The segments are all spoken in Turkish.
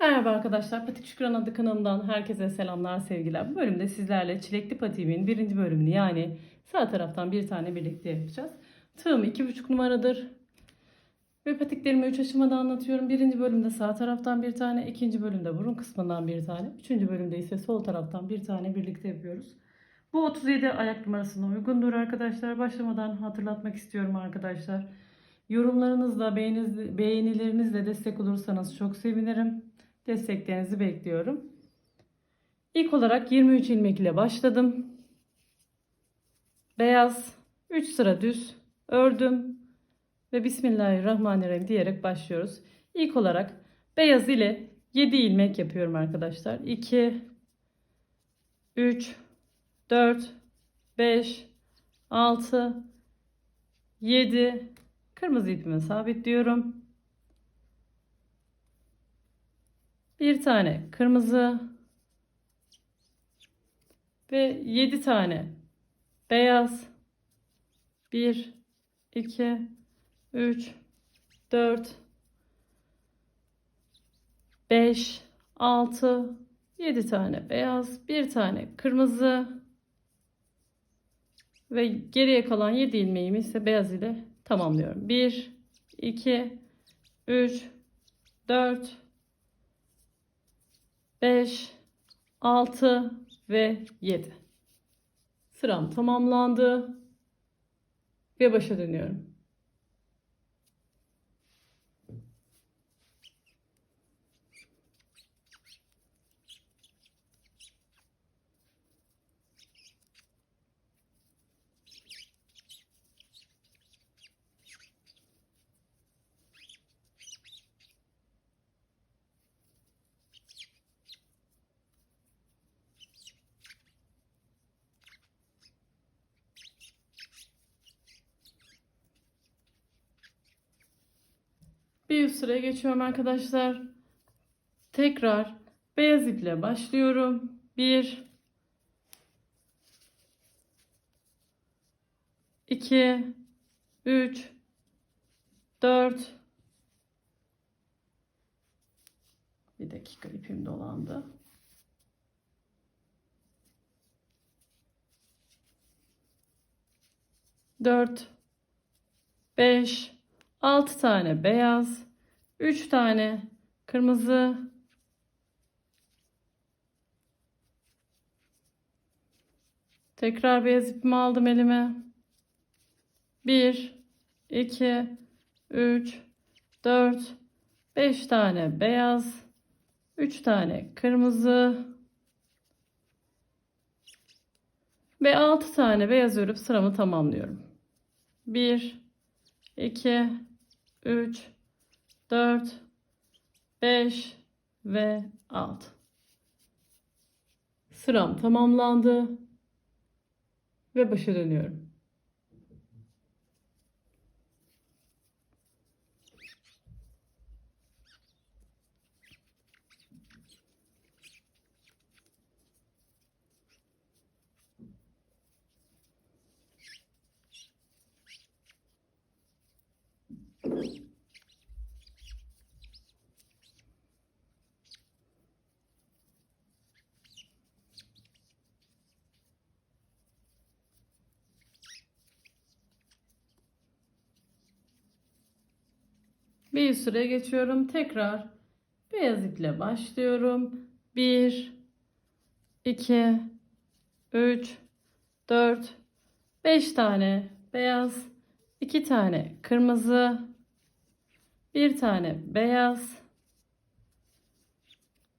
Merhaba arkadaşlar, Patik Şükran adlı kanalımdan herkese selamlar, sevgiler. Bu bölümde sizlerle çilekli patiğimin birinci bölümünü yani sağ taraftan bir tane birlikte yapacağız. Tığım 2,5 numaradır. Ve patiklerimi 3 aşamada anlatıyorum. Birinci bölümde sağ taraftan bir tane, ikinci bölümde burun kısmından bir tane, üçüncü bölümde ise sol taraftan bir tane birlikte yapıyoruz. Bu 37 ayak numarasına uygundur arkadaşlar. Başlamadan hatırlatmak istiyorum arkadaşlar. Yorumlarınızla, beğenilerinizle destek olursanız çok sevinirim. Desteklerinizi bekliyorum. İlk olarak 23 ilmek ile başladım. Beyaz, 3 sıra düz ördüm ve Bismillahirrahmanirrahim diyerek başlıyoruz. İlk olarak beyaz ile 7 ilmek yapıyorum arkadaşlar. 2 3 4 5 6 7 kırmızı ipimi sabitliyorum. Bir tane kırmızı ve 7 tane beyaz. 1 2 3 4 5 6 7 tane beyaz bir tane kırmızı ve geriye kalan 7 ilmeğimi ise beyaz ile tamamlıyorum. 1 2 3 4 5 6 ve 7 sıram tamamlandı ve başa dönüyorum Bir üst sıraya geçiyorum arkadaşlar. Tekrar beyaz iple başlıyorum. 1 2 3 4 Bir dakika ipim dolandı. Dört, beş, 6 tane beyaz, 3 tane kırmızı, tekrar beyaz ipimi aldım elime. 1 2 3 4 5 tane beyaz, 3 tane kırmızı ve 6 tane beyaz örüp sıramı tamamlıyorum. 1 2 3 4 5 ve 6 sıram tamamlandı ve başa dönüyorum. Bir sıraya geçiyorum. Tekrar beyaz iple başlıyorum. 1 2 3 4 5 tane beyaz, 2 tane kırmızı, 1 tane beyaz,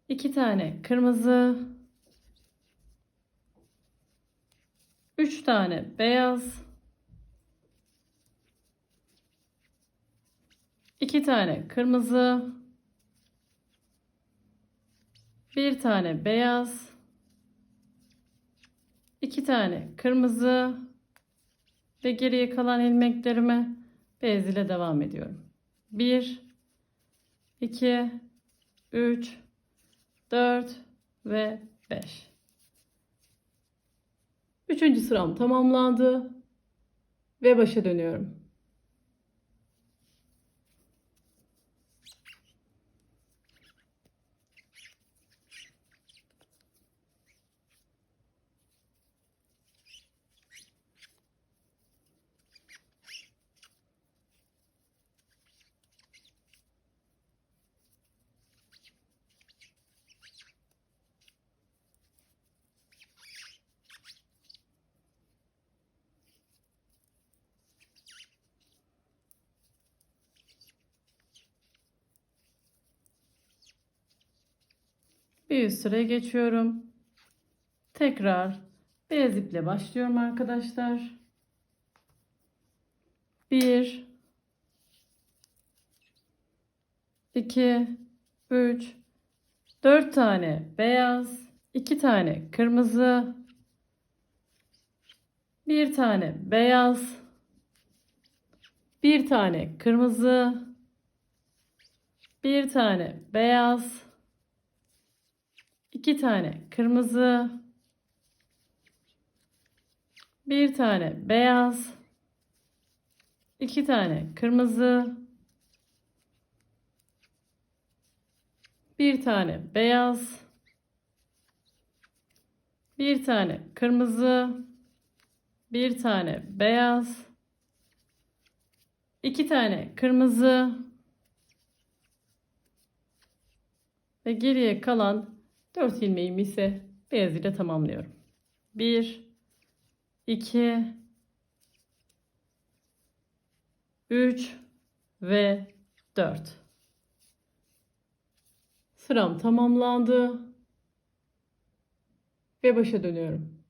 2 tane kırmızı, 3 tane beyaz, 2 tane kırmızı, bir tane beyaz, iki tane kırmızı ve geriye kalan ilmeklerimi bez ile devam ediyorum. 1 2 3 4 ve 5. Üçüncü sıram tamamlandı ve başa dönüyorum. Bir üst sıraya geçiyorum. Tekrar beyaz iple başlıyorum arkadaşlar. 1 2 3 4 tane beyaz, 2 tane kırmızı, 1 tane beyaz, 1 tane kırmızı, 1 tane beyaz, 2 tane kırmızı, 1 tane beyaz, 2 tane kırmızı, bir tane beyaz, bir tane kırmızı, bir tane beyaz, iki tane kırmızı ve geriye kalan 4 ilmeğimi ise beyaz ile tamamlıyorum. 1 2 3 ve 4 Sıram tamamlandı. Ve başa dönüyorum.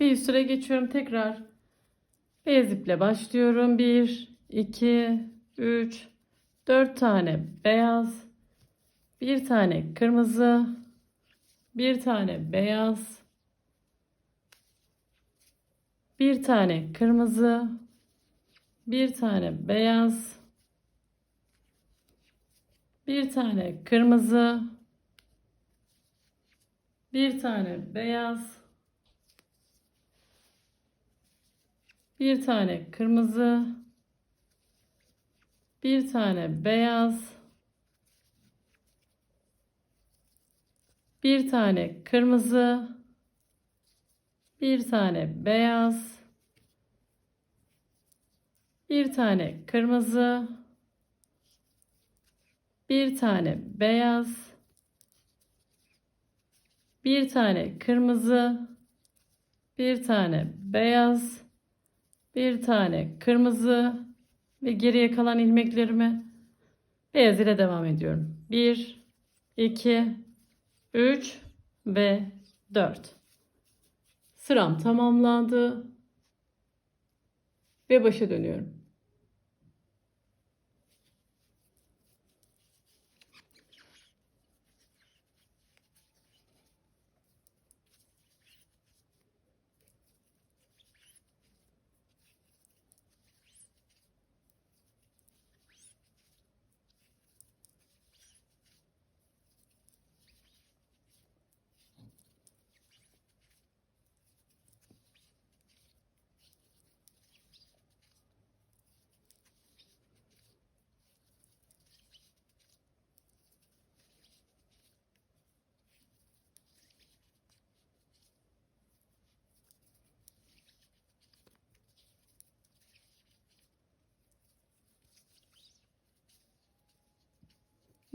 Bir sıra geçiyorum tekrar. Beyaz iple başlıyorum. 1, 2, 3, 4 tane beyaz, bir tane kırmızı, bir tane beyaz, bir tane kırmızı, bir tane beyaz, bir tane kırmızı, bir tane beyaz, bir tane kırmızı, bir tane beyaz, bir tane kırmızı, bir tane beyaz, bir tane kırmızı, bir tane beyaz, bir tane kırmızı, bir tane beyaz, bir tane kırmızı ve geriye kalan ilmeklerimi beyaz ile devam ediyorum. 1, 2, 3 ve 4. Sıram tamamlandı ve başa dönüyorum.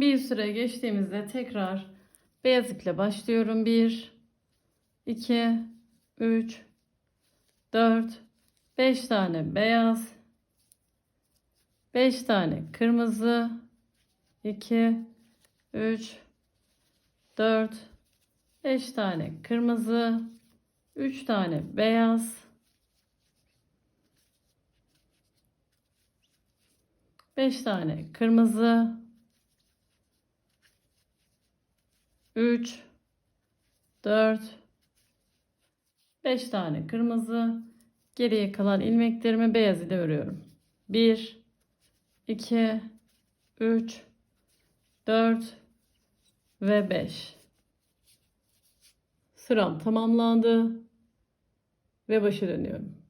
Bir süre geçtiğimizde tekrar beyaz iple başlıyorum. 1 2 3 4 5 tane beyaz 5 tane kırmızı 2 3 4 5 tane kırmızı 3 tane beyaz 5 tane kırmızı 3 4 5 tane kırmızı geriye kalan ilmeklerimi beyaz ile örüyorum 1 2 3 4 ve 5 Sıram tamamlandı ve başa dönüyorum.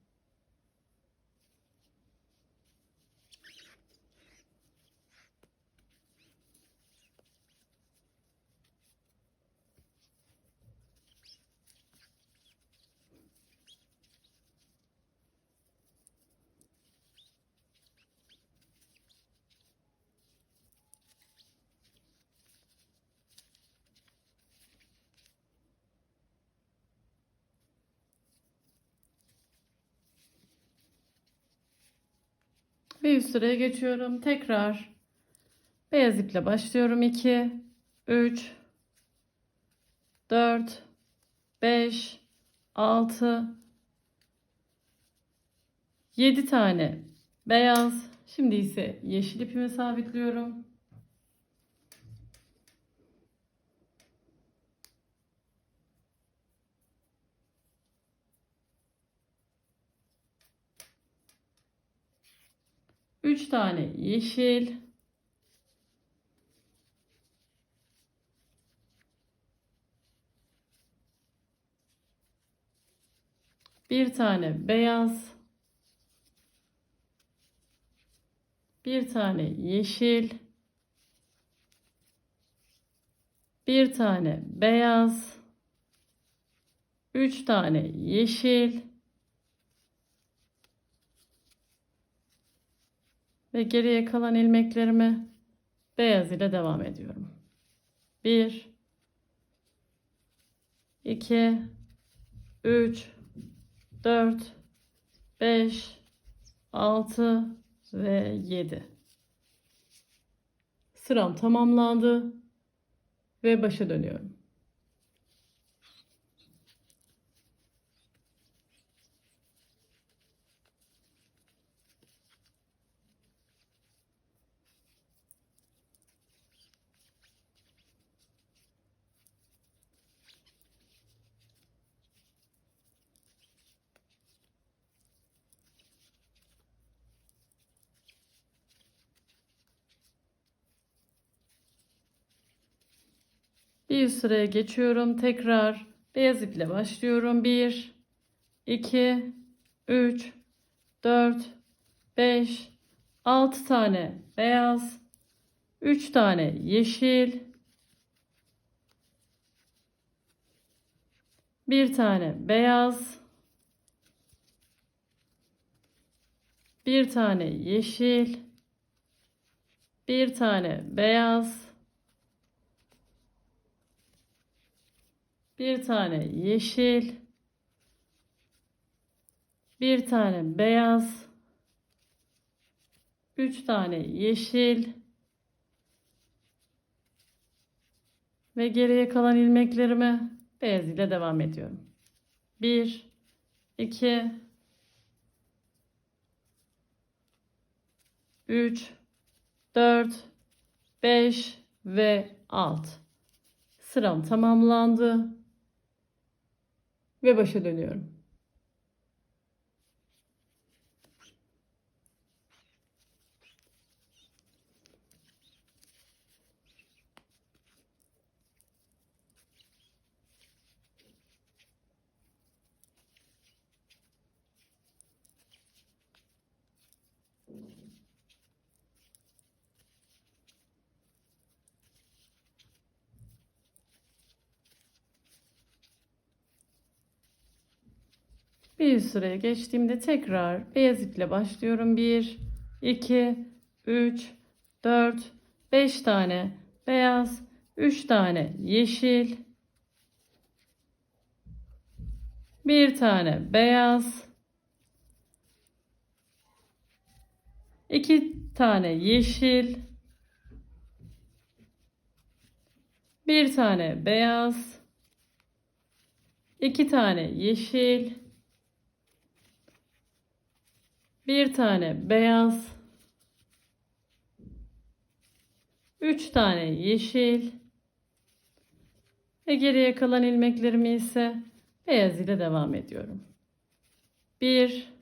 Bir üst sıraya geçiyorum. Tekrar beyaz iple başlıyorum. 2, 3, 4, 5, 6, 7 tane beyaz. Şimdi ise yeşil ipimi sabitliyorum. Üç tane yeşil. Bir tane beyaz. Bir tane yeşil. Bir tane beyaz. Üç tane yeşil. Ve geriye kalan ilmeklerimi beyaz ile devam ediyorum. 1 2 3 4 5 6 ve 7 Sıram tamamlandı ve başa dönüyorum. Bir sıraya geçiyorum. Tekrar beyaz iple başlıyorum. 1 2 3 4 5 6 tane beyaz 3 tane yeşil bir tane beyaz bir tane yeşil bir tane beyaz bir tane yeşil, bir tane beyaz, üç tane yeşil ve geriye kalan ilmeklerimi beyaz ile devam ediyorum. Bir, iki, üç, dört, beş ve alt. Sıram tamamlandı ve başa dönüyorum. Bir sıraya geçtiğimde tekrar beyaz başlıyorum. 1, 2, 3, 4, 5 tane beyaz, 3 tane yeşil, bir tane beyaz, iki tane yeşil, bir tane beyaz, iki tane yeşil, bir tane beyaz, üç tane yeşil ve geriye kalan ilmeklerimi ise beyaz ile devam ediyorum. Bir,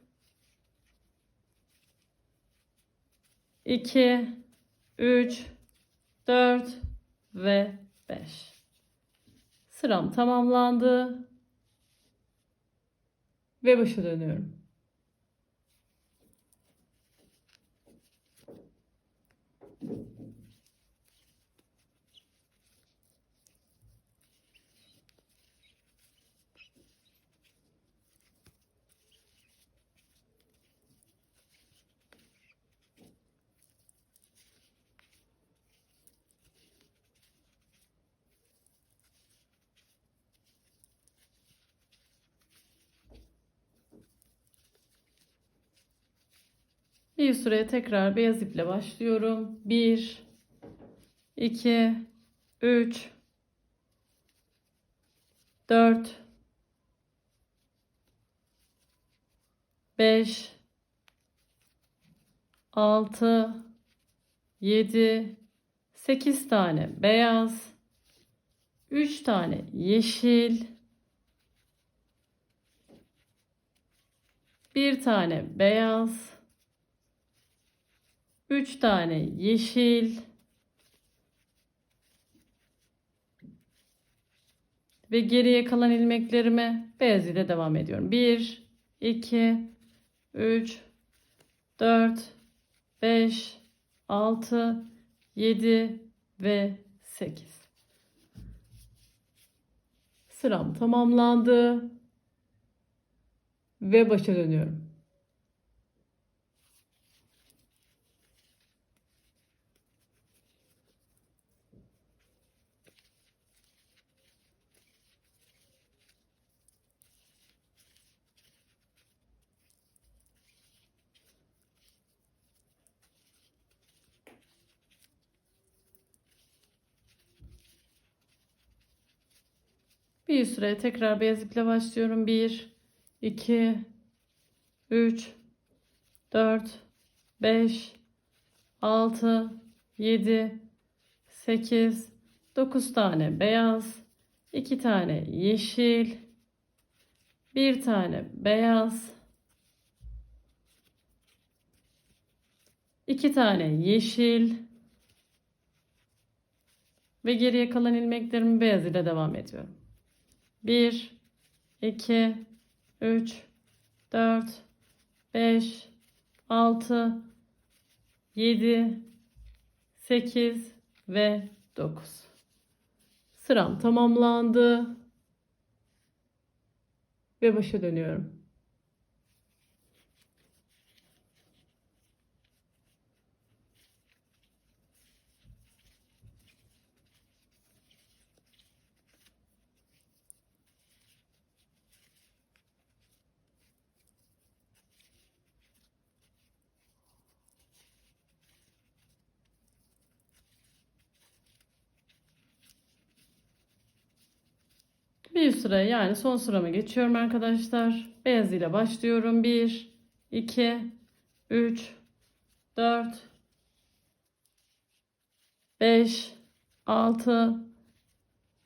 iki, üç, dört ve beş. Sıram tamamlandı. Ve başa dönüyorum. Bir süreye tekrar beyaz iple başlıyorum. 1 2 3 4 5 6 7 8 tane beyaz 3 tane yeşil bir tane beyaz 3 tane yeşil ve geriye kalan ilmeklerime beyaz ile devam ediyorum. 1 2 3 4 5 6 7 ve 8 Sıram tamamlandı ve başa dönüyorum. Bir süre tekrar beyaz iple başlıyorum. 1, 2, 3, 4, 5, 6, 7, 8, 9 tane beyaz, 2 tane yeşil, 1 tane beyaz, 2 tane yeşil ve geriye kalan ilmeklerimi beyaz ile devam ediyorum. 1 2 3 4 5 6 7 8 ve 9 Sıram tamamlandı ve başa dönüyorum. Bir sıra yani son sırama geçiyorum arkadaşlar. Beyaz ile başlıyorum. 1, 2, 3, 4, 5, 6,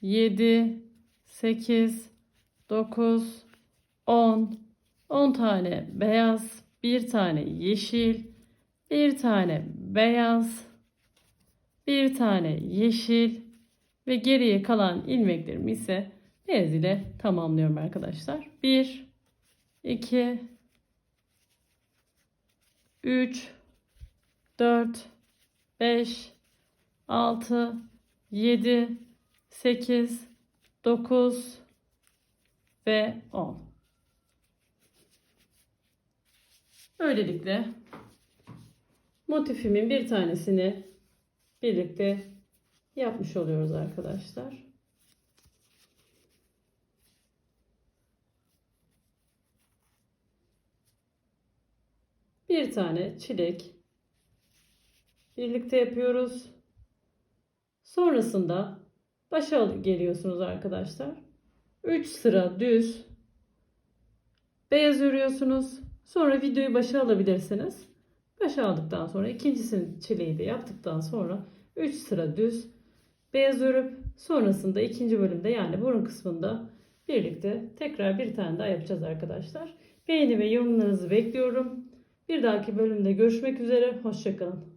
7, 8, 9, 10, 10 tane beyaz, bir tane yeşil, bir tane beyaz, bir tane yeşil ve geriye kalan ilmeklerimi ise beyaz ile tamamlıyorum arkadaşlar. 1 2 3 4 5 6 7 8 9 ve 10. Böylelikle motifimin bir tanesini birlikte yapmış oluyoruz arkadaşlar. Bir tane çilek birlikte yapıyoruz. Sonrasında başa geliyorsunuz arkadaşlar. 3 sıra düz beyaz örüyorsunuz. Sonra videoyu başa alabilirsiniz. Başa aldıktan sonra ikincisini çileği de yaptıktan sonra 3 sıra düz beyaz örüp sonrasında ikinci bölümde yani burun kısmında birlikte tekrar bir tane daha yapacağız arkadaşlar. Beğeni ve yorumlarınızı bekliyorum. Bir dahaki bölümde görüşmek üzere. Hoşçakalın.